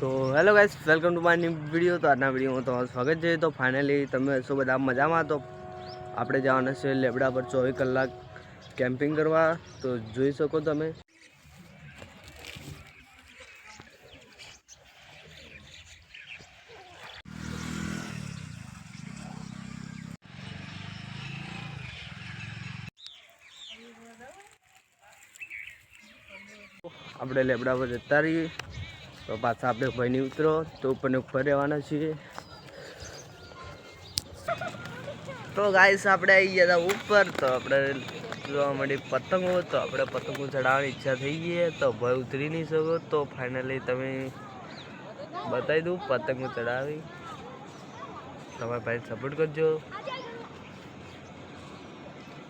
તો hello guys welcome to my new video તો આજના વિડીયોમાં તમારું સ્વાગત છે. તો ફાઇનલી તમે શું બધા મજામાં. તો આપણે જવાના છે લેબડા પર ચોવીસ કલાક કેમ્પિંગ કરવા. તો જોઈ શકો તમે. આપણે લેબડા પર જતા રહીએ. તો પાછા આપણે ભાઈની ઉતરો. તો ઉપરને ઉપર રહેવાના છીએ. તો ગાઈસ આપણે આવી ગયા હતા ઉપર. તો આપણે જોવા મળી પતંગો. તો આપણે પતંગો ચડાવવાની ઈચ્છા થઈ ગઈ તો ભાઈ ઉતરી નહીં શકો તો ફાઇનલી તમે બતાવી દઉં, પતંગો ચડાવી. તમારા ભાઈ સપોર્ટ કરજો.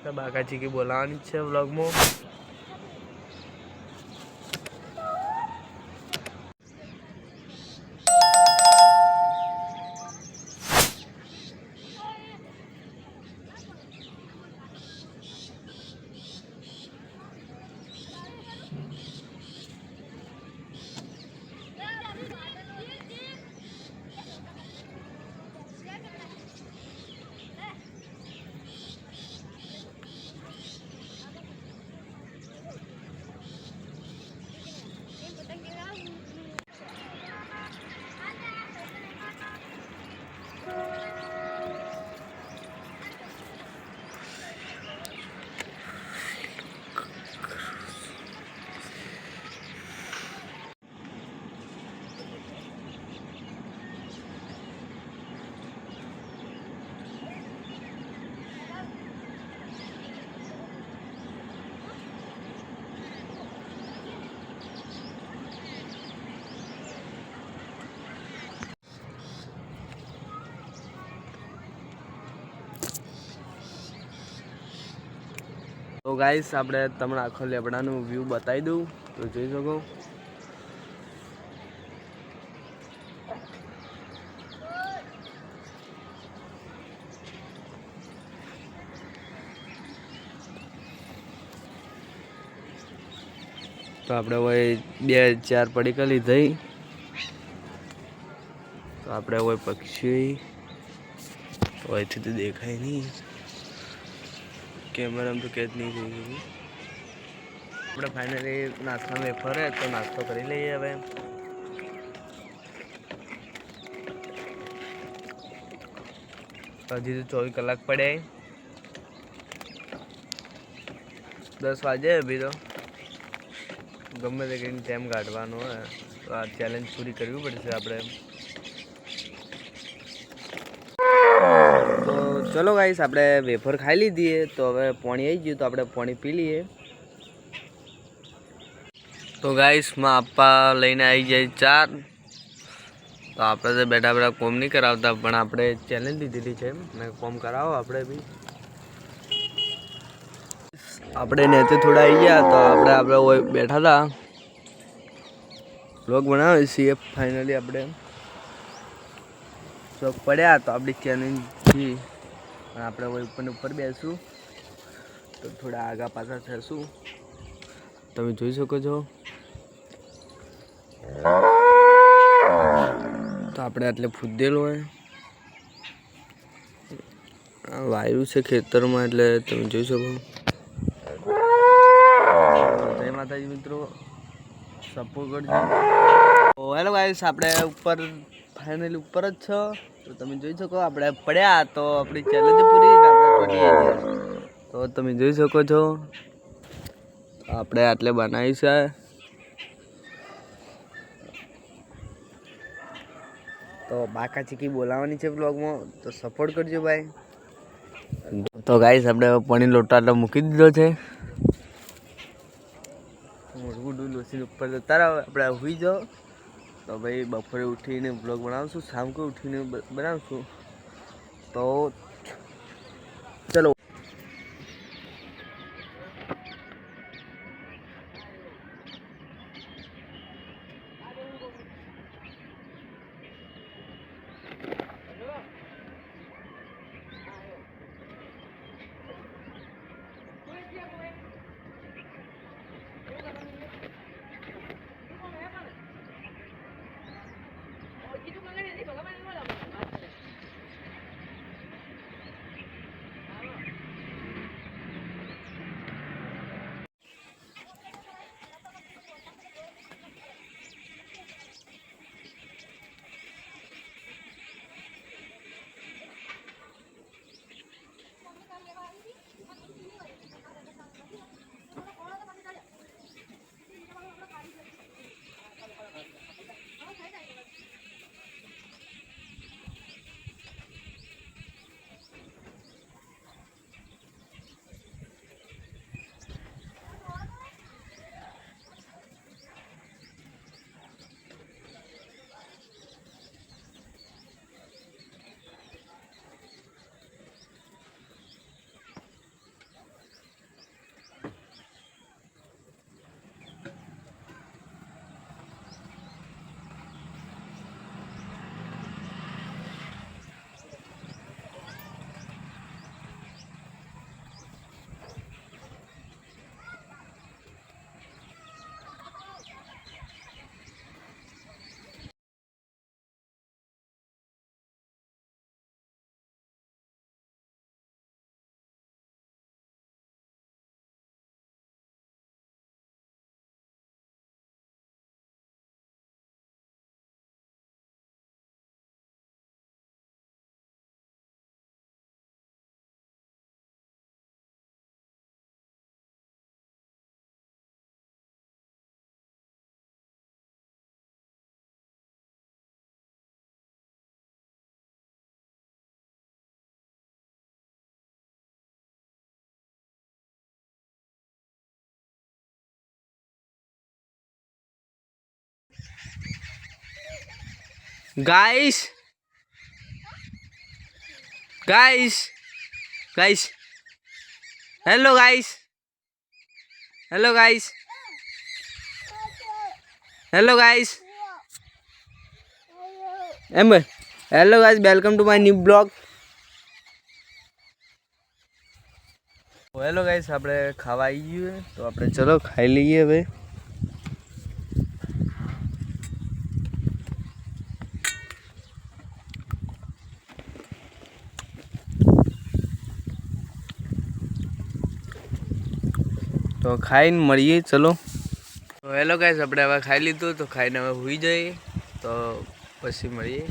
બાકાજી બાકા ચીકી બોલાવવાની છે વ્લોગમાં તો ગાઈસ આપણે તમને આખો લેબડાનું વ્યૂ બતાવી દઉં. તો જોઈ શકો. તો આપણે હવે બે ચાર પડીકા લીધી તો આપણે હવે પક્ષી. અહીંથી તો દેખાય નહીં. કેમેરામાં તો કેદ નહીં થઈ ગયું આપણે ફાઇનલી નાસ્તામાં વેફર હે, તો નાસ્તો કરી લઈએ હવે. હજી તો ચોવીસ કલાક પડ્યા દસ વાગે અભી તો. ગમે તે કરીને ટાઈમ કાઢવાનો હોય તો આ ચેલેન્જ પૂરી કરવી પડશે આપણે તો ચલો ગાઈસ આપણે વેફર ખાઈ લીધીએ, તો હવે પાણી આવી ગયું, તો આપણે પાણી પી લઈએ. તો ગાઈસમાં આપા લઈને આવી જાય ચાર. તો આપણે તો બેઠા બેઠા કોમ નહીં કરાવતા, પણ આપણે ચેલેન્જ લીધેલી છે. કોમ કરાવો આપણે બી. આપણે નેતે થોડા આવી ગયા, તો આપણે આપણે બેઠા હતા બ્લોગ બનાવીએ છીએ ફાઇનલી આપણે. શોખ પડ્યા તો આપણી ચેલેન્જથી પણ આપણે હવે ઉપર ઉપર બેસું. તો થોડા આગા પાછા થશું. તમે જોઈ શકો છો. તો આપણે આટલે ફૂદેલો હોય. વાયુ છે ખેતરમાં એટલે તમે જોઈ શકો. જય માતાજી મિત્રો. સપોર્ટ કરજો. હેલો ગાઈસ આપણે ઉપર ફાઇનલી ઉપર જ છો? તો તમે જોઈ શકો, આપણે પડ્યા તો આપણી ચેલેન્જ પૂરી તો તમે જોઈ શકો છો. આપણે આટલે બનાવી છે તો બાકા ચીકી બોલાવવાની છે બ્લોગમાં તો સપોર્ટ કરજો ભાઈ. તો ગાઈસ આપણે હવે પાણી આટલો મૂકી દીધો છે. મોટું લોસી ઉપર જતા આપણે હુઈ જાઓ. તો ભાઈ બપોરે ઉઠીને બ્લોગ બનાવશું શામ કો ઉઠીને બનાવશું. તો guys guys guys hello guys hello guys hello guys M hello guys welcome to my new blog hello guys આપણે ખાવા આવી ગયું છે, તો આપણે ચલો ખાઈ લઈએ હવે. તો ખાઈને મળીએ, ચલો. તો હેલો આપણે હવે ખાઈ લીધું, તો ખાઈને હવે હોઈ જઈએ. તો પછી મળીએ.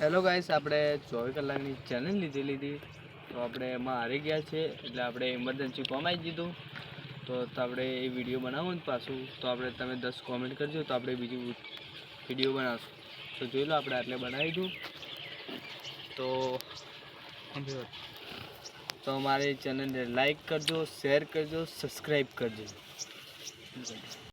હેલો ગાઈસ આપણે ચોવીસ કલાકની ચેલેન્જ લીધેલી લીધી. તો આપણે એમાં હારી ગયા છે એટલે આપણે ઇમરજન્સી કોમ આવી દીધું. તો આપણે એ વીડિયો બનાવો ને પાછું. તો આપણે તમે દસ કોમેન્ટ કરજો, તો આપણે બીજું વીડિયો બનાવશું. તો જોઈ લો આપણે આટલે બનાવી દઉં. તો તો અમારી ચેનલને લાઈક કરજો શેર કરજો સબસ્ક્રાઈબ કરજો.